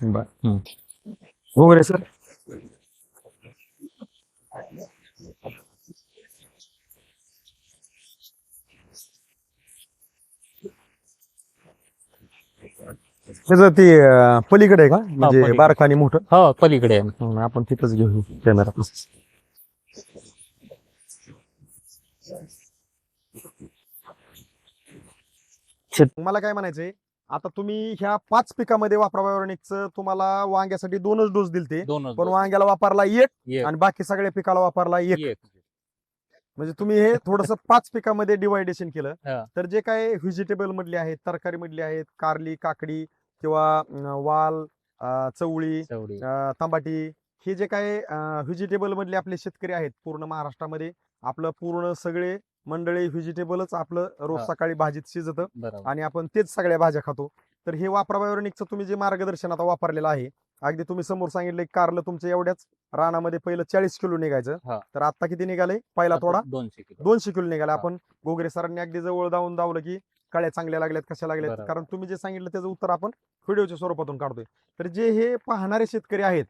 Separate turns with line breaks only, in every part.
बर. वगैरे सर त्याचं ते अं, पलीकडे आहे का? म्हणजे
पलीकडे.
बारकानी आणि मोठं?
हो पलीकडे आहे.
हं, आपण तिथंच घेऊ कॅमेरा. मला काय म्हणायचंय? आता तुम्ही ह्या पाच पिकामध्ये वापरा बायोनिकचं तुम्हाला वांग्यासाठी दोनच डोस दिलते
दोनच
पण. वांग्याला वापरला एक
एक,
आणि बाकी सगळ्या पिकाला वापरला एक
एक.
म्हणजे तुम्ही हे थोडस पाच पिकामध्ये डिवायडेशन केलं. तर जे काय व्हेजिटेबल मधले आहेत तरकारी मधले आहेत कारली काकडी किंवा अं, वाल अं, चवळी. अं, तंबाटी हे जे काय व्हेजिटेबल मधले आपले शेतकरी आहेत पूर्ण महाराष्ट्रामध्ये आपलं पूर्ण सगळे मंडळी व्हेजिटेबलच आपलं रोज
हा.
सकाळी भाजीत शिजतं
बरोबर
आणि आपण तेच सगळ्या भाज्या खातो तर हे वापराबायोनिकचं तुम्ही जे मार्गदर्शन आता वापरलेलं आहे अगदी तुम्ही समोर सांगितलं की कारलं तुमच्या एवढ्याच रानामध्ये पहिलं चाळीस किलो निघायचं
हा.
तर आता किती निघाले पहिला
आता
थोडा
दोनशे किलो
दोनशे किलो निघाला
हा.
आपण गोगरे सरांनी अगदी जवळ जाऊन दावलं की कळ्या चांगल्या लागल्यात कशा लागल्यात
बरोबर.
कारण तुम्ही जे सांगितलं त्याचं उत्तर आपण व्हिडिओच्या स्वरूपातून काढतोय तर जे हे पाहणारे शेतकरी आहेत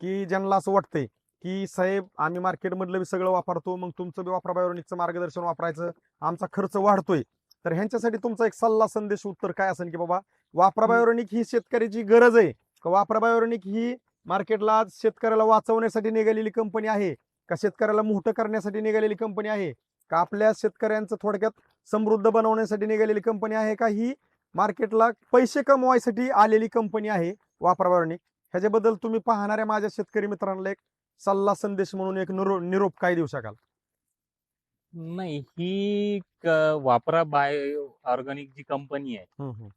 की ज्यांना असं वाटतंय की साहेब आम्ही मार्केटमधलं बी सगळं वापरतो मग तुमचं बी वापरा बायोनिकचं मार्गदर्शन वापरायचं आमचा खर्च वाढतोय. तर ह्यांच्यासाठी तुमचा एक सल्ला संदेश उत्तर काय असेल की बाबा वापरा बायोनिक ही शेतकऱ्याची गरज आहे का वापरा बायोनिक ही मार्केटला शेतकऱ्याला वाचवण्यासाठी निघालेली कंपनी आहे का शेतकऱ्याला मोठं करण्यासाठी निघालेली कंपनी आहे का आपल्या शेतकऱ्यांचं थोडक्यात समृद्ध बनवण्यासाठी निघालेली कंपनी आहे का ही मार्केटला पैसे कमवायसाठी आलेली कंपनी आहे वापरा बायोनिक ह्याच्याबद्दल तुम्ही पाहणाऱ्या माझ्या शेतकरी मित्रांना एक सल्ला संदेश म्हणून एक निरो- निरोप काय देऊ शकाल
नाही ही क- वापरा बायो ऑर्गॅनिक जी कंपनी आहे.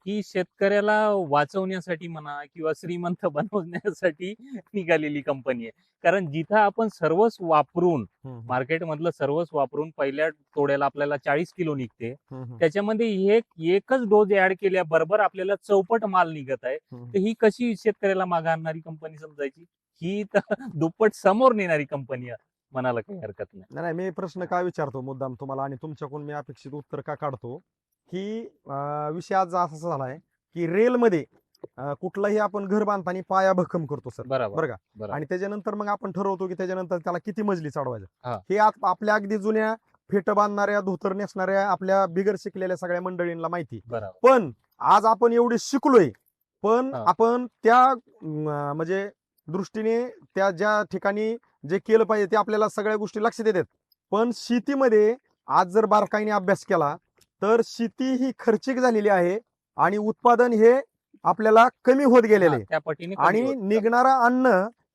ही शेतकऱ्याला वाचवण्यासाठी म्हणा किंवा श्रीमंत बनवण्यासाठी निघालेली कंपनी आहे कारण जिथं आपण सर्वच वापरून
हम्म, हम्म.
मार्केट मधलं सर्वच वापरून पहिल्या तोड्याला आपल्याला चाळीस किलो निघते. त्याच्यामध्ये एक एकच डोस ऍड केल्याबरोबर आपल्याला चौपट माल निघत आहे. तर ही कशी शेतकऱ्याला मागे आणणारी कंपनी समजायची ही तर दुप्पट समोर नेणारी कंपनी आहे म्हणायला काही हरकत नाही.
नाही नाही, मी प्रश्न का विचारतो मुद्दाम तुम्हाला आणि तुमच्याकडून मी अपेक्षित उत्तर का काढतो की अं, विषय आज असा झालाय की रेलमध्ये अं, कुठलाही आपण घर बांधताना पाया भक्कम करतो सर
बरोबर
बरं का?
बरोबर.
आणि त्याच्यानंतर मग आपण ठरवतो की त्याच्यानंतर त्याला किती मजली चढवायचं?
हा.
हे आप- आपल्या अगदी जुन्या फेट बांधणाऱ्या धोतर नेसणाऱ्या आपल्या बिगर शिकलेल्या सगळ्या मंडळींना माहिती.
बरोबर.
पण आज आपण एवढे शिकलोय पण
हा.
आपण त्या अं, म्हणजे दृष्टीने त्या ज्या ठिकाणी जे केलं पाहिजे ते आपल्याला सगळ्या गोष्टी लक्षात येतात. पण शेतीमध्ये आज जर बारकाईने अभ्यास केला तर शेती ही खर्चिक झालेली आहे आणि उत्पादन हे आपल्याला कमी होत गेलेले आणि. निघणारा अन्न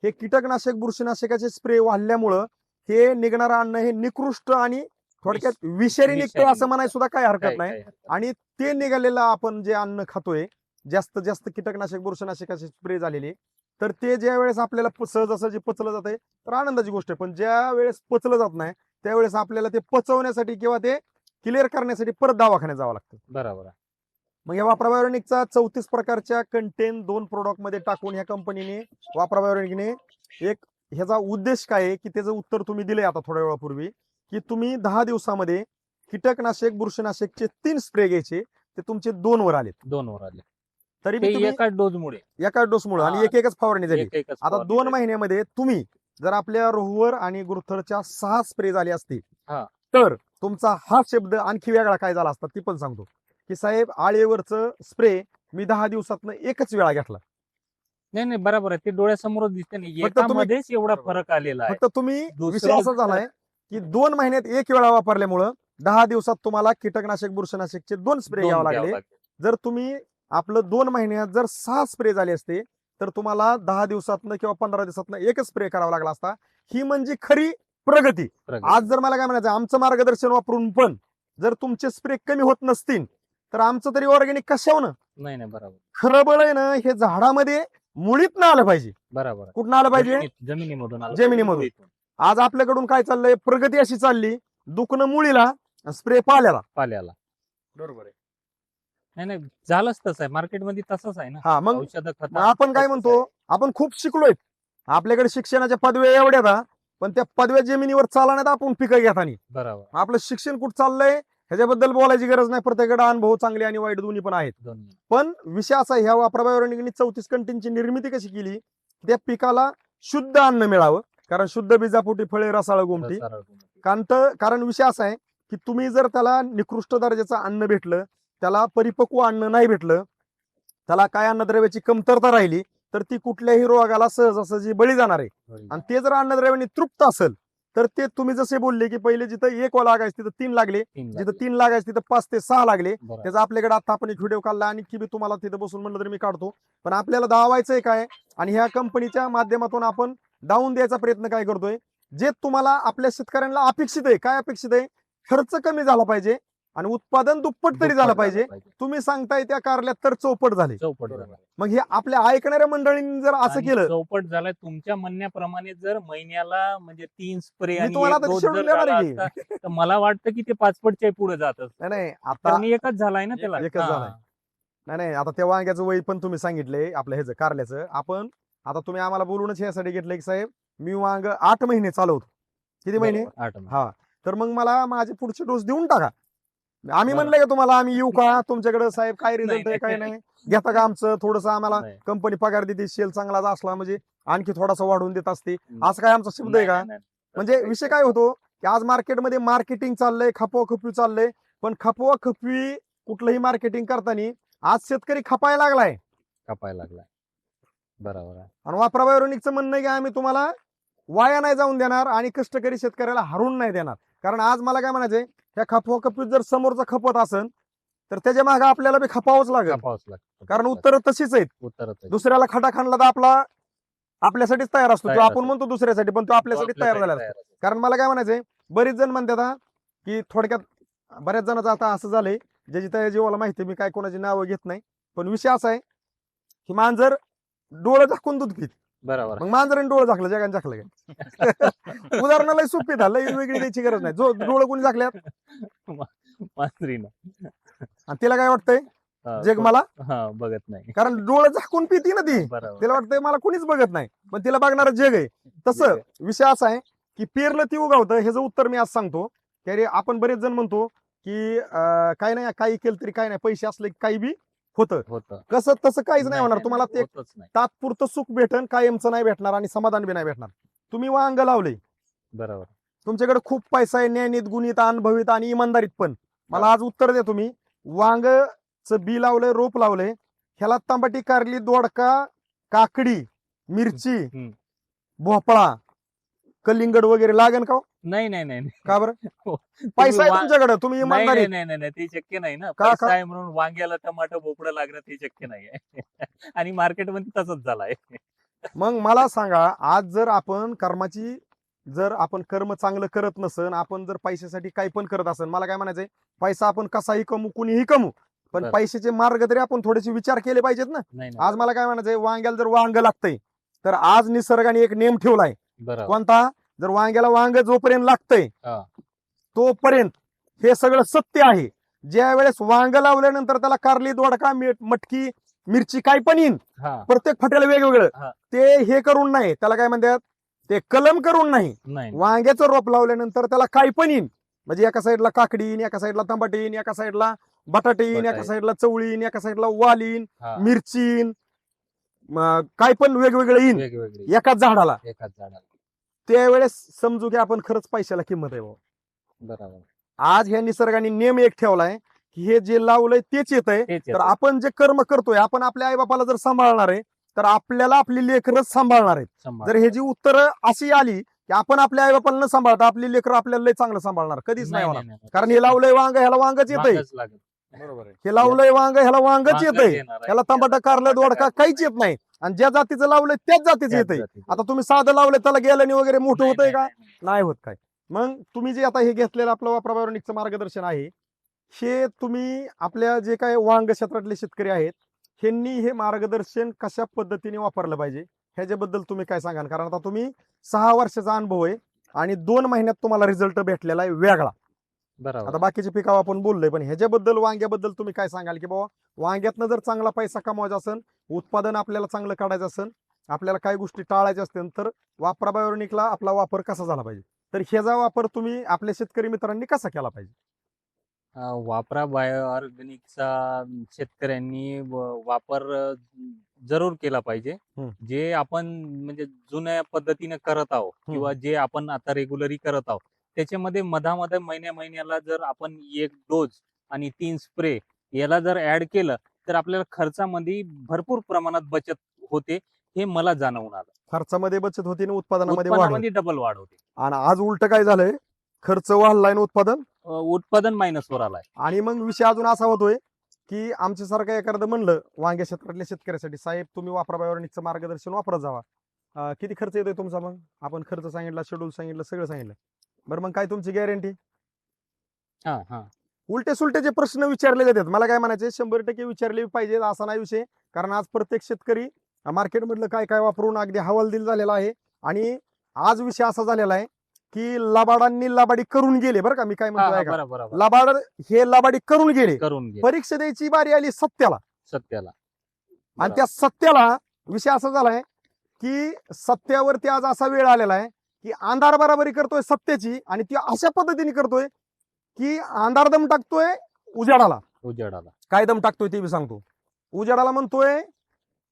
हे कीटकनाशक बुरशीनाशकाचे स्प्रे वाढल्यामुळं हे निघणारं अन्न हे निकृष्ट आणि थोडक्यात विषारी निघतं असं म्हणाय सुद्धा काय हरकत नाही. आणि ते निघालेलं आपण जे अन्न खातोय जास्त जास्त कीटकनाशक बुरशीनाशकाचे स्प्रे झालेले तर ते ज्या वेळेस आपल्याला प- सहजासहजी पचलं जाते तर आनंदाची गोष्ट आहे. पण ज्या वेळेस पचलं जात नाही त्यावेळेस आपल्याला ते पचवण्यासाठी किंवा ते क्लिअर करण्यासाठी परत दवाखान्यात जावं लागतं.
बरोबर आहे.
मग या वापराबायोनिकचा चौतीस प्रकारच्या कंटेन दोन प्रोडक्टमध्ये टाकून ह्या कंपनीने वापराबायोनिकने एक ह्याचा उद्देश काय आहे की त्याचं उत्तर तुम्ही दिले आता थोड्या वेळापूर्वी की तुम्ही दहा दिवसामध्ये कीटकनाशक बुरशीनाशकचे तीन स्प्रे घ्यायचे ते तुमचे दोन वर आले
दोन वर आले.
तरी
ते
बी तुम्ही
एकाच डोस मुळे
एका डोस मुळे आणि
हा.
एक एकच फवारणी झाली.
एक एकच
आता
फवारणी
दोन. महिन्यामध्ये तुम्ही जर आपल्या रोहवर आणि गुरुथरच्या सहा स्प्रे झाले असते
हा.
तर तुमचा हा शब्द आणखी वेगळा काय झाला असता ती पण सांगतो. की साहेब आळेवरच स्प्रे मी दहा दिवसातनं एकच वेळा घेतला.
नाही नाही बरोबर आहे. ते डोळ्यासमोरच दिसते नाही.
फक्त तुम्ही-
एकामध्येच एवढा फरक आलेला आहे.
फक्त तुम्ही विषय असा झालाय की दोन महिन्यात एक वेळा वापरल्यामुळं दहा दिवसात तुम्हाला कीटकनाशक बुरशीनाशकचे दोन स्प्रे
दोन
घ्यावे
घ्यावं
लागले.
लागले.
जर तुम्ही आपलं दोन महिन्यात जर सहा स्प्रे झाले असते तर तुम्हाला दहा दिवसातनं किंवा पंधरा दिवसातनं एकच स्प्रे करावा लागला असता. ही म्हणजे खरी प्रगती. आज जर मला काय म्हणायचं आमचं मार्गदर्शन वापरून पण जर तुमचे स्प्रे कमी होत नसतील तर आमचं तरी ऑर्गॅनिक कशावं
नाही नाही बरोबर.
खरं बळ आहे ना हे झाडामध्ये मुळीत ना आलं पाहिजे.
बरोबर.
कुठं आलं पाहिजे?
जमिनीमधून आलं.
जमिनीमधून. आज आपल्याकडून काय चाललंय? प्रगती अशी चालली दुखणं मुळीला स्प्रे पाल्याला.
पाल्याला.
बरोबर आहे.
नाही नाही झालंच तसं आहे. मार्केटमध्ये तसंच आहे ना.
हा मग
औषध
मग आपण काय म्हणतो? आपण खूप शिकलोय. आपल्याकडे शिक्षणाच्या पदव्या एवढ्या का पण त्या पदव्या जमिनीवर चालण्यात आपण पिकं घेतानी
बरोबर.
आपलं शिक्षण कुठं चाललंय ह्याच्याबद्दल बोलायची गरज नाही. प्रत्येकाकडे अनुभव चांगले आणि वाईट दोन्ही पण आहेत.
दोन्ही.
पण विषय असा आहे, ह्या वापराबायोनिकनी चौतीस कंटेनची निर्मिती कशी केली त्या पिकाला शुद्ध अन्न मिळावं. कारण शुद्ध बीजापोटी फळे रसाळ गोमटी.
सरळ गोमटी.
कारण तर कारण विषय असा आहे की तुम्ही जर त्याला निकृष्ट दर्जाचं अन्न भेटलं त्याला परिपक्व अन्न नाही भेटलं. त्याला काय अन्नद्रव्याची कमतरता राहिली तर ती कुठल्याही रोगाला सहजासहजी बळी जाणार आहे. आणि ते जर अन्नद्रव्याने तृप्त असेल तर ते तुम्ही जसे बोलले की पहिले जिथं एक लागायचे तिथं तीन लागले. जिथं. तीन लागायचे तिथं पाच ते सहा लागले. त्याचा आपल्याकडे आता आपण एक व्हिडिओ काढला आणि की तुम्हाला तिथं बसून म्हणलं तर मी काढतो. पण आपल्याला दावायचंय काय? आणि ह्या कंपनीच्या माध्यमातून आपण डाऊन द्यायचा प्रयत्न काय करतोय? जे तुम्हाला आपल्या शेतकऱ्यांना अपेक्षित आहे. काय अपेक्षित आहे? खर्च कमी झाला पाहिजे. आणि उत्पादन दुप्पट तरी झालं पाहिजे तुम्ही सांगताय त्या कारल्यात तर चौपट झाले
चौपट. झाला.
मग हे आपल्या ऐकणाऱ्या मंडळींनी जर असं केलं
चौपट झालाय तुमच्या म्हणण्याप्रमाणे जर महिन्याला म्हणजे तीन स्प्रे
मी तुम्हाला
एक
आता
डोस
शेड्यूल
जर
देणार
झाला
आहे की?
असता, तर मला वाटतं की ते पाचपटच्या पुढे जात असतं.
नाही नाही आता
कारण एकच झालाय ना त्याला
एकच
हा.
झालाय. नाही नाही आता त्या वांग्याचं वय पण तुम्ही सांगितले आपलं ह्याचं कारल्याचं आपण आता तुम्ही आम्हाला बोलूनच यासाठी घेतलं की साहेब मी वांग आठ महिने चालवतो किती महिने
बरोबर, आठ महिने.
हा तर मग मला माझे पुढचे डोस देऊन टाका आम्ही. म्हणलं का तुम्हाला आम्ही येऊ का तुमच्याकडे साहेब काय रिझल्ट आहे काय
नाही.
घेता का आमचं थोडस आम्हाला
नाही.
कंपनी पगार देते शेल चांगला असला म्हणजे आणखी थोडासा वाढवून देत असते. असं काय आमचा शब्द आहे का
नाही, नाही.
म्हणजे विषय काय होतो की आज मार्केटमध्ये मार्केटिंग चाललंय खपवा खपवी चाललंय पण खपवा खपवी कुठलंही मार्केटिंग करताना आज शेतकरी खपायला लागलाय
कापायला लागलाय बरोबर आहे
आणि वापराबायोनिकचं म्हणणं आहे की आम्ही तुम्हाला वाया नाही जाऊन देणार आणि कष्टकरी शेतकऱ्याला हरून नाही देणार कारण आज मला काय म्हणायचंय ह्या खपवा खपवीत जर समोरचा खपत असेल तर त्याच्यामागे आपल्याला बी खपावंच लागेल.
कापावंच लागतं.
कारण उत्तर तशीच आहेत.
उत्तर
दुसऱ्याला खडा खाणला तर आपला आपल्यासाठीच तयार असतो. तो
तयार
आपण
असतो.
म्हणतो दुसऱ्यासाठी पण तो आपल्यासाठी तयार झाला असतो. कारण मला काय म्हणायचंय बरेच जण म्हणतात की थोडक्यात बऱ्याच जणांचं आता असं झालंय ज्याची त्या जीवाला माहिती आहे, मी काय कोणाची नावं घेत नाही. पण विषय असा आहे की मांजर डोळं झाकून दूध पित
बरोबर.
मग मांजराने डोळं झाकलं जगाने झाकलं काय? उदाहरणाला सोपी झालं वेगळी द्यायची गरज नाही. जो डोळं कोणी झाकल्यात.
मांजरीनं.
आणि तिला काय वाटतंय?
हा,
जग मला?
हा बघत नाही.
कारण डोळं झाकून पिती ना ती.
बरोबर.
तिला वाटतंय मला कोणीच बघत नाही. पण तिला बघणार जग आहे. तसं विषय असा आहे की पेरलं ती उगावतं ह्याचं उत्तर मी आज सांगतो की अरे आपण बरेच जण म्हणतो की अं, काय नाही काही केलं तरी काय नाही पैसे असले की काही बी होतं.
होतं.
कसं तसं काहीच नाही होणार. तुम्हाला ते
होतच नाही.
तात्पुरतं सुख भेटन कायमचं नाही भेटणार आणि समाधान बी नाही भेटणार. तुम्ही वांग लावले.
बरोबर.
तुमच्याकडे खूप पैसा आहे ज्ञानीत गुणित अनुभवित आणि इमानदारीत पण. मला आज उत्तर द्या तुम्ही. वांगचं बी लावलंय रोप लावलंय. ह्याला तांबाटी कारली दोडका काकडी मिरची
हम्म.
भोपळा कलिंगड वगैरे लागेल का हो?
नाही नाही नाही नाही.
का बरं
हो.
पैसा आहे
वा-
तुमच्याकडे तुम्ही
नाही
इमानदारी
नाही नाही नाही ते शक्य नाही ना
का-
पैसा
का?
आहे म्हणून वांग्याला टमाटर भोपळं लागणं ते शक्य नाही आहे आणि मार्केटमध्ये तसंच झालाय
मग मला सांगा आज जर आपण कर्माची जर आपण कर्म चांगलं करत नसन आपण जर पैशासाठी काही पण करत असन मला काय म्हणायचंय पैसा आपण कसाही कमू कुणीही कमू पण
बरं.
पैशाचे मार्ग तरी आपण थोडेसे विचार केले पाहिजेत ना
नाही
आज मला काय म्हणायचंय वांग्याला जर वांग लागतंय तर आज निसर्गाने एक नेम ठेवलाय
बरोबर
कोणता? जर वांग्याला वांग जोपर्यंत लागतंय
हा.
तोपर्यंत हे सगळं सत्य आहे. ज्या वेळेस वांग लावल्यानंतर त्याला कारली दोडका मीठ मटकी मिरची काय पण येईन
हा.
प्रत्येक फाट्याला वेगवेगळं. ते हे करून नाही. त्याला काय म्हणतात? ते कलम करून नाही.
नाही.
वांग्याचं रोप लावल्यानंतर त्याला काय पण येईन. म्हणजे एका साईडला काकडी येईन एका साईडला टमाटे येईन एका साईडला बटाटे येईन एका. साईडला चवळी येईन एका साईडला वाल येईन
हा.
मिरची येईन म, काय पण वेगवेगळं येईन.
वेगवेगळी.
एकाच झाडाला.
एकाच झाडाला.
त्यावेळेस समजू की आपण खरंच पैशाला किंमत आहे भाऊ
बरोबर
आज ह्या निसर्गाने नियम एक ठेवलाय की हे जे लावलंय तेच येत आहे
तेच
तर
येतं.
आपण जे कर्म करतोय आपण आपल्या आईबापाला जर सांभाळणार आहे तर आपल्याला आपली लेकरच सांभाळणार आहेत. जर हे जी उत्तरं अशी आली की आपण आपल्या आईबापाला न सांभाळता आपली लेकर आपल्याला लय चांगलं सांभाळणार कधीच नाही होणार. कारण हे लावलंय वांग ह्याला
वांगच लागेल. बरोबर आहे.
हे लावलंय वांग ह्याला वांगच
येणार आहे.
ह्याला टमाटा कारलं दोडका काहीच येत नाही आणि ज्या जातीचं लावलंय त्याच जातीचं येतंय. आता तुम्ही साधं लावलंय त्याला गेल्याने वगैरे मोठं होतंय का?
नाही,
होत काय. मग तुम्ही जे आता हे घेतलेलं आपलं वापराबायोनिकचं मार्गदर्शन आहे हे तुम्ही आपल्या जे काय वांग क्षेत्रातले शेतकरी आहेत ह्यांनी हे मार्गदर्शन कशा पद्धतीने वापरलं पाहिजे? ह्याच्याबद्दल तुम्ही काय सांगाल? कारण आता तुम्ही सहा वर्षाचा अनुभव आहे आणि दोन महिन्यात तुम्हाला रिझल्ट भेटलेला आहे वेगळा.
बरोबर.
आता बाकीचे पिकावर आपण बोललोय पण ह्याच्याबद्दल वांग्याबद्दल तुम्ही काय सांगाल की बाबा वांग्यातनं जर चांगला पैसा कमवायचा असेल उत्पादन आपल्याला चांगलं काढायचं असेल आपल्याला काही गोष्टी टाळायच्या असतील तर वापराबायोनिकला आपला वापर कसा झाला पाहिजे? तर ह्याचा वापर तुम्ही आपल्या शेतकरी मित्रांनी कसा केला पाहिजे?
वापरा बायो ऑर्गॅनिकचा शेतकऱ्यांनी वापर जरूर केला पाहिजे. जे आपण म्हणजे जुन्या पद्धतीने करत आहोत किंवा जे आपण आता रेग्युलरी करत आहोत त्याच्यामध्ये मधामध्ये महिन्या महिन्याला जर आपण एक डोस आणि तीन स्प्रे याला जर ऍड केलं तर आपल्याला खर्चामध्ये भरपूर प्रमाणात बचत होते हे मला जाणवून आलं.
खर्चामध्ये बचत होती आणि उत्पादनामध्ये वाढ होते.
उत्पन्नामध्ये डबल वाढ होते.
आणि आज उलट काय झालंय? खर्च वाढलाय आणि उत्पादन?
अं, उत्पादन मायनस वर आलाय.
आणि मग विषय अजून असा होतोय की आमच्यासारखं एखादं म्हणलं वांग्या क्षेत्रातल्या शेतकऱ्यासाठी साहेब तुम्ही वापरा बायोनिकचं मार्गदर्शन वापरत जावा. अं, किती खर्च येतोय तुमचा मग? आपण खर्च सांगितला शेड्यूल सांगितलं सगळं सांगितलं. बरं मग काय तुमची गॅरंटी
हा हा.
उलटे सुलटे जे प्रश्न विचारले जातात मला काय म्हणायचे शंभर टक्के विचारले पाहिजेत असा नाही विषय. कारण आज प्रत्येक शेतकरी मार्केटमधलं काय काय वापरून अगदी हवालदिल झालेला आहे. आणि आज विषय असा झालेला आहे की लबाडांनी लबाडी करून गेले बरं का मी काय म्हणतो. लबाड हे लबाडी करून गेले.
करून
परीक्षा द्यायची बारी आली सत्याला
सत्याला
आणि त्या सत्याला विषय असा झालाय की सत्यावरती आज असा वेळ आलेला आहे की अंधार बराबरी करतोय सत्याची आणि ती अशा पद्धतीने करतोय की अंधार दम टाकतोय उजाडाला.
उजेडाला.
काय दम टाकतोय ते बी सांगतो. उजाडाला म्हणतोय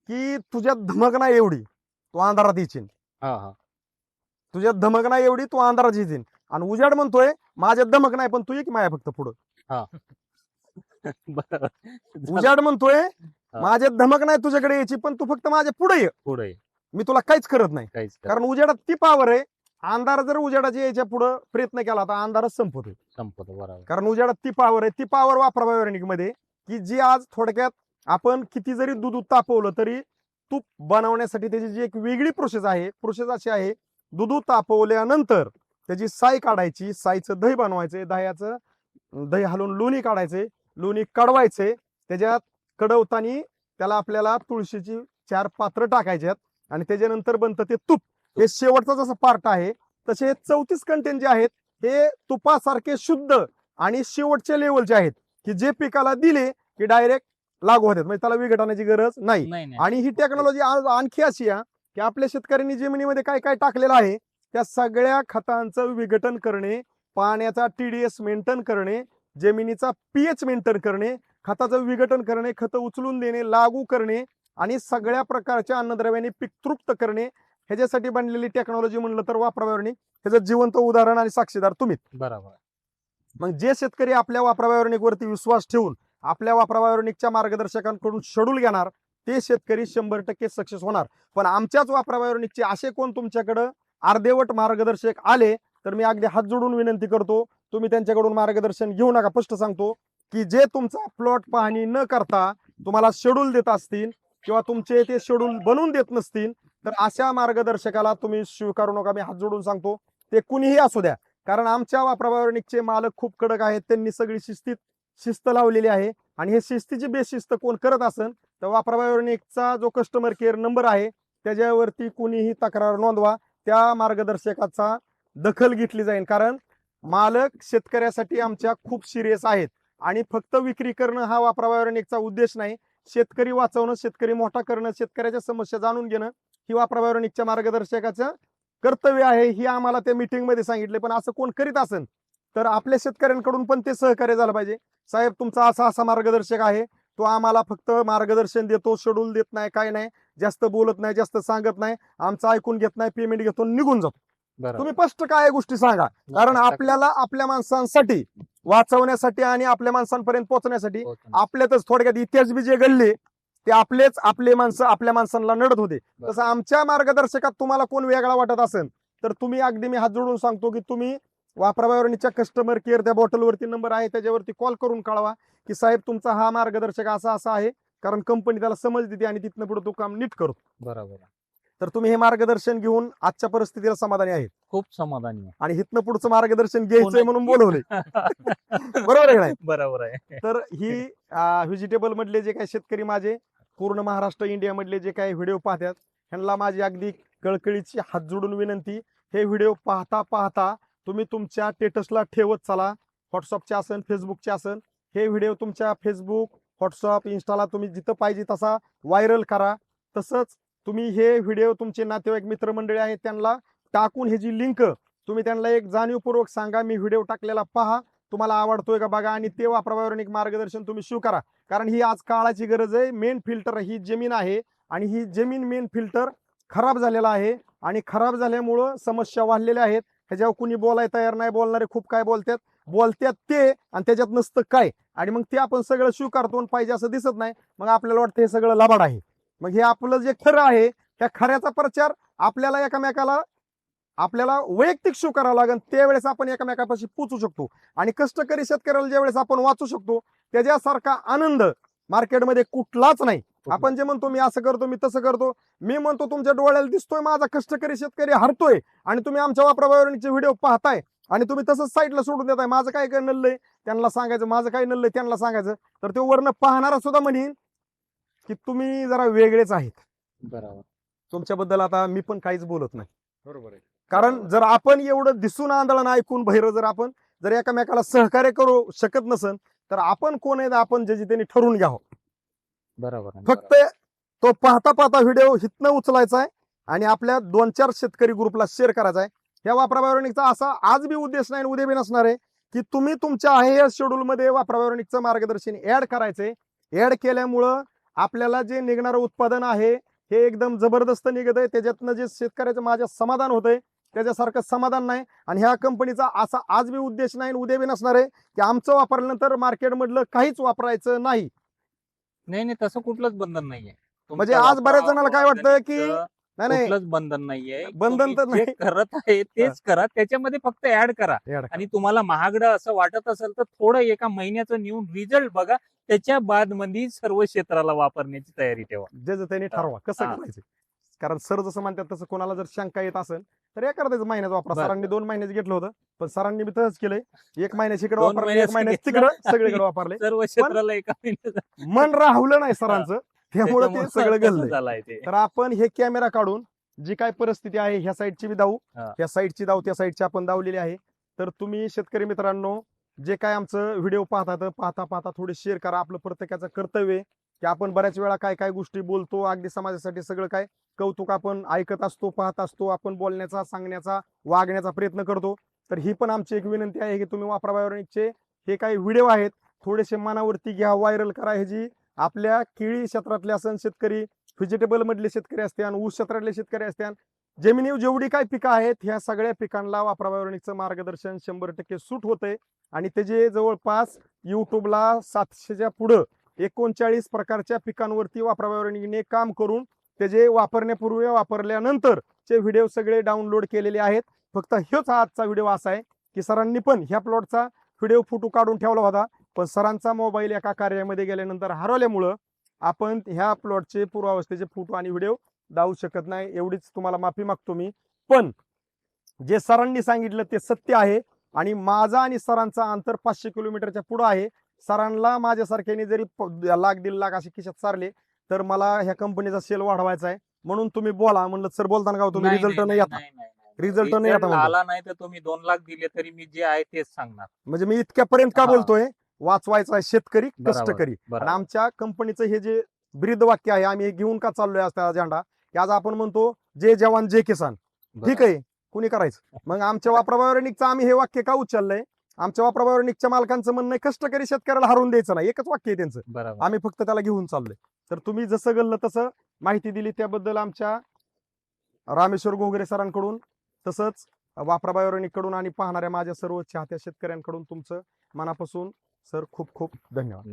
की तुझ्यात धमक नाही एवढी तू अंधारात
हा हा.
तुझ्यात धमक नाही एवढी तू अंधारात येशील. आणि उजाड म्हणतोय माझ्यात धमक नाही पण तू एक माया फक्त पुढं.
बरोबर.
उजाड म्हणतोय माझ्यात धमक नाही तुझ्याकडे यायची पण तू फक्त माझ्या पुढे ये.
पुढे
मी तुला काहीच करत नाही.
काहीच.
कारण उजेडात ती पावर आहे अंधार जर उजेडाच्या यायच्या पुढे प्रयत्न केला तर अंधारच संपतोय.
संपत बरोबर.
कारण उजेडात ती पावर आहे ती पावर वापरा बायोनिकमध्ये की जी आज थोडक्यात आपण किती जरी दूध तापवलं तरी तूप बनवण्यासाठी त्याची जी एक वेगळी प्रोसेस आहे प्रोसेस अशी आहे दूध तापवल्यानंतर त्याची साय काढायची सायचं दही बनवायचं दह्याचं दही हलवून लोणी काढायचे लोणी कडवायचे त्याच्यात कडवताना त्याला आपल्याला तुळशीची चार पात्र टाकायचे आहेत आणि त्याच्यानंतर बनतं ते तूप. हे शेवटचा जसं पार्ट आहे तसे चौतीस कंटेंट जे आहेत हे तुपासारखे शुद्ध आणि शेवटच्या लेवलचे आहेत की जे पिकाला दिले की डायरेक्ट लागू होतात. म्हणजे त्याला विघटनाची गरज नाही. आणि ही टेक्नॉलॉजी आज आणखी अशी आहे की आपल्या शेतकऱ्यांनी जमिनीमध्ये काय काय टाकलेलं आहे त्या सगळ्या खतांचं विघटन करणे पाण्याचा टीडीएस मेंटेन करणे जमिनीचा पीएच मेंटेन करणे खताचं विघटन करणे खतं उचलून देणे लागू करणे आणि सगळ्या प्रकारच्या अन्नद्रव्याने पीक तृप्त करणे ह्याच्यासाठी बनलेली टेक्नॉलॉजी म्हणलं तर वापरावरणी ह्याचं जिवंत उदाहरण आणि साक्षीदार तुम्ही.
बरोबर.
मग जे शेतकरी आपल्या वापरावरणिक वरती विश्वास ठेवून आपल्या वापरावरणिकच्या मार्गदर्शकांकडून शेड्यूल घेणार ते शेतकरी शंभर टक्के सक्सेस होणार. पण आमच्याच वापरावरणिकचे असे कोण तुमच्याकडं? अर्धेवट मार्गदर्शक आले तर मी अगदी हात जोडून विनंती करतो तुम्ही त्यांच्याकडून मार्गदर्शन घेऊ नका. स्पष्ट सांगतो की जे तुमचा प्लॉट पाहणी न करता तुम्हाला शेड्यूल देत असतील किंवा तुमचे ते शेड्यूल बनवून देत नसतील तर अशा मार्गदर्शकाला तुम्ही स्वीकारू नका मी हात जोडून सांगतो. ते कुणीही असू द्या कारण आमच्या वापरावरणिकचे मालक खूप कडक आहेत त्यांनी सगळी शिस्तीत शिस्त लावलेली आहे. आणि हे शिस्तीची बेशिस्त कोण करत असेल तर वापरावरणिकचा जो कस्टमर केअर नंबर आहे त्याच्यावरती कुणीही तक्रार नोंदवा. त्या मार्गदर्शकाचा दखल घेतली जाईल कारण मालक शेतकऱ्यासाठी आमच्या खूप सिरियस आहेत. आणि फक्त विक्री करणं हा वापरावरणिकचा उद्देश नाही. शेतकरी वाचवणं शेतकरी मोठा करणं शेतकऱ्याच्या समस्या जाणून घेणं ही वापरावरणिकच्या मार्गदर्शकाचं कर्तव्य आहे ही आम्हाला त्या मीटिंगमध्ये सांगितले. पण असं कोण करीत असेल तर आपल्या शेतकऱ्यांकडून पण ते सहकार्य झालं पाहिजे. साहेब तुमचा असा असा मार्गदर्शक आहे. तो आम्हाला फक्त मार्गदर्शन देतो शेड्यूल देत नाही काय नाही. जास्त बोलत नाही जास्त सांगत नाही. आमचं ऐकून घेत नाही पेमेंट घेतो निघून जातो. तुम्ही स्पष्ट काय गोष्टी सांगा? कारण आपल्याला आपल्या माणसांसाठी वाचवण्यासाठी आणि आपल्या माणसांपर्यंत पोहोचण्यासाठी. आपल्यातच थोडक्यात इतिहास बी जे घडले ते आपलेच आपले माणसं आपल्या माणसांना नडत होते. तसं आमच्या मार्गदर्शकात तुम्हाला कोण वेगळा वाटत असेल तर तुम्ही अगदी मी हात जोडून सांगतो की तुम्ही वापरावरणीच्या कस्टमर केअर त्या बॉटलवरती नंबर आहे त्याच्यावरती कॉल करून कळवा की साहेब तुमचा हा मार्गदर्शक असा असा आहे कारण कंपनी त्याला समज देते आणि तिथनं पुढे तो काम नीट करतो.
बरोबर
तर तुम्ही हे मार्गदर्शन घेऊन आजच्या परिस्थितीला समाधानी आहेत
खूप समाधानी आहे.
आणि हिथनं पुढचं मार्गदर्शन घ्यायचंय म्हणून बोलवले बरोबर आहे
बरोबर आहे.
तर ही व्हेजिटेबल मधले जे काही शेतकरी माझे पूर्ण महाराष्ट्र इंडियामधले जे काही व्हिडिओ पाहतात ह्यांना माझी अगदी कळकळीची हात जोडून विनंती हे व्हिडिओ पाहता पाहता तुम्ही तुमच्या स्टेटसला ठेवत चला. व्हॉट्सअपचे असन फेसबुकचे असन हे व्हिडिओ तुमच्या फेसबुक व्हॉट्सअप इन्स्टाला तुम्ही जिथं पाहिजे तसा व्हायरल करा. तसंच तुम्ही हे व्हिडिओ तुमचे नातेवाईक मित्रमंडळी आहेत त्यांना टाकून ह्याची लिंक तुम्ही त्यांना एक जाणीवपूर्वक सांगा मी व्हिडिओ टाकलेला पहा. तुम्हाला आवडतोय का बघा आणि ते वापरावर एक मार्गदर्शन तुम्ही स्वीकारा. कारण ही आज काळाची गरज आहे. मेन फिल्टर ही जमीन आहे आणि ही जमीन मेन फिल्टर खराब झालेला आहे आणि खराब झाल्यामुळं समस्या वाढलेल्या आहेत. ह्याच्यावर कुणी बोलाय तयार नाही. बोलणारे खूप काय बोलतात. बोलतात ते आणि त्याच्यात नसतं काय. आणि मग ते आपण सगळं स्वीकारतो आणि पाहिजे असं दिसत नाही. मग आपल्याला वाटतं हे सगळं लबाड आहे. मग हे आपलं जे खरं आहे त्या खऱ्याचा प्रचार आपल्याला एकमेकाला आपल्याला वैयक्तिक स्वीकारावं लागेल त्यावेळेस आपण एकमेकापाशी पोचू शकतो. आणि कष्टकरी शेतकऱ्याला ज्यावेळेस आपण वाचू शकतो त्याच्यासारखा आनंद मार्केटमध्ये कुठलाच नाही. आपण जे म्हणतो मी असं करतो मी तसं करतो मी म्हणतो तुमच्या डोळ्याला दिसतोय माझा कष्टकरी शेतकरी हरतोय आणि तुम्ही आमच्या वापरावरणीचे व्हिडिओ पाहताय आणि तुम्ही तसंच साईडला सोडून देताय माझं काय काय नल्लंय? त्यांना सांगायचं माझं काय नल्लंय? त्यांना सांगायचं. तर ते वरनं पाहणारा सुद्धा म्हणेन की तुम्ही जरा वेगळेच आहेत.
बरोबर.
तुमच्याबद्दल आता मी पण काहीच बोलत नाही.
बरोबर आहे.
कारण जर आपण एवढं दिसून आंदोलन ऐकून बहिरं जर आपण जर एकामेकाला सहकार्य करू शकत नसन तर आपण कोण आहेत? आपण ज्याची त्यांनी ठरवून घ्यावं.
बरोबर आहे.
फक्त तो पाहता पाहता व्हिडिओ हितनं उचलायचा आहे आणि आपल्या दोन चार शेतकरी ग्रुपला शेअर करायचा आहे. या वापरावरणीचा असा आज बी उद्देश नाही उद्या बी नसणार आहे की तुम्ही तुमच्या आहे या शेड्यूल मध्ये वापरावरणीचं मार्गदर्शन ऍड करायचंय. ऍड केल्यामुळं आपल्याला जे निघणारं उत्पादन आहे हे एकदम जबरदस्त निघत आहे त्याच्यातनं जे शेतकऱ्याचं माझ्या समाधान होतंय. त्याच्यासारखं समाधान नाही. आणि ह्या कंपनीचा असा आज बी उद्देश नाही उद्या बी नसणार आहे की आमचं वापरल्यानंतर मार्केटमधलं काहीच वापरायचं नाही.
नाही नाही तसं कुठलंच बंधन नाहीये.
म्हणजे आज बऱ्याच जणाला काय वाटतं की नाही
बंधन नाहीये.
बंधन तर
जे
नाही.
करत आहे तेच करा. त्याच्यामध्ये फक्त ऍड करा. आणि तुम्हाला महागडं असं वाटत असेल तर थोडं एका महिन्याचं नेऊन रिझल्ट बघा. त्याच्या बादमध्ये सर्व क्षेत्राला वापरण्याची तयारी ठेवा.
ज्याचं त्यांनी ठरवा कसं. करायचं? कारण सर जसं म्हणतात तसं कोणाला जर शंका येत असेल तर एका त्याचं महिन्यात वापरा.
बरं.
सरांनी दोन महिन्याचं घेतलं होतं पण सरांनी बी तसंच केलंय. एक महिन्याची इकडे
दोन
वापरले एक
महिन्याचं घेतलं.
सगळीकडे वापरले.
सर्व क्षेत्राला एका महिन्याचं.
मन राहुलं नाही सरांचं. त्यामुळे ते
त्याच्यामुळं
सगळं
तसं
घडलंय
झालंय ते?
तर आपण हे कॅमेरा काढून जी काय परिस्थिती आहे ह्या साईडची दाऊ.
हा.
ह्या साईडची दाऊ त्या साईडची आपण दावलेली आहे. तर तुम्ही शेतकरी मित्रांनो जे काय आमचं व्हिडिओ पाहतात पाहता पाहता थोडे शेअर करा. आपलं प्रत्येकाचं कर्तव्य आहे. की आपण बऱ्याच वेळा काय काय गोष्टी बोलतो अगदी समाजासाठी सगळं काय कौतुक आपण ऐकत असतो पाहत असतो आपण बोलण्याचा सांगण्याचा वागण्याचा प्रयत्न करतो. तर ही पण आमची एक विनंती आहे की तुम्ही वापरावयाचे हे काही व्हिडिओ आहेत थोडेसे मनावरती घ्या व्हायरल करा ह्याची आपल्या केळी क्षेत्रातले असं शेतकरी व्हेजिटेबल मधले शेतकरी असतात ऊस क्षेत्रातले शेतकरी असतात जमिनीवर जेवढी काय पिकं आहेत ह्या सगळ्या पिकांना वापरावयाचं मार्गदर्शन शंभर टक्के सूट होतंय. आणि त्याचे जवळपास युट्यूबला सातशेच्या पुढं एकोणचाळीस प्रकारच्या पिकांवरती वापराबायोनिकने काम करून त्याचे वापरण्यापूर्वी वापरल्यानंतर चे व्हिडिओ सगळे डाउनलोड केलेले आहेत. फक्त हेच हा आजचा व्हिडिओ असा आहे की सरांनी पण ह्या प्लॉटचा व्हिडिओ फोटो काढून ठेवला होता. पण सरांचा मोबाईल एका कार्यामध्ये गेल्यानंतर हरवल्यामुळं आपण ह्या प्लॉटचे पूर्वावस्थेचे फोटो आणि व्हिडिओ दावू शकत नाही. एवढीच तुम्हाला माफी मागतो मी. पण जे सरांनी सांगितलं ते सत्य आहे आणि माझा आणि सरांचा अंतर पाचशे किलोमीटरच्या पुढं आहे. सरांना माझ्यासारख्याने जरी लाख दीड लाख असे खिशात सारले तर मला ह्या कंपनीचा सेल वाढवायचा आहे. म्हणून तुम्ही बोला म्हणलं सर बोलताना का हो, तुम्ही? रिझल्ट नाही येत.
नाही, नाही,
म्हणतो.
आला नाही तर तुम्ही दोन लाख दिले तरी मी जे आहे तेच सांगणार.
म्हणजे मी इतक्यापर्यंत का. बोलतोय? वाचवायचा आहे शेतकरी कष्टकरी. आणि. आमच्या कंपनीचं हे जे ब्रीद वाक्य आहे आम्ही हे घेऊन का चाललोय आज त्या अजेंडा की आज आपण म्हणतो जे जवान जे किसान. ठीक आहे कुणी करायचं? मग आमच्या वापराबायोनिकचं आम्ही हे वाक्य का उचललंय? आमच्या वापराबायोनिकच्या मालकांचं म्हणणं कष्टकरी शेतकऱ्याला हरून द्यायचं नाही. एकच वाक्य आहे त्यांचं.
बरोबर.
आम्ही फक्त त्याला घेऊन चाललोय. तर तुम्ही जसं गल्लं तसं माहिती दिली त्याबद्दल आमच्या रामेश्वर घोगरे सरांकडून तसंच वापराबायोनिककडून आणि पाहणाऱ्या माझ्या सर्व चाहत्या शेतकऱ्यांकडून तुमचं मनापासून सर खूप खूप धन्यवाद.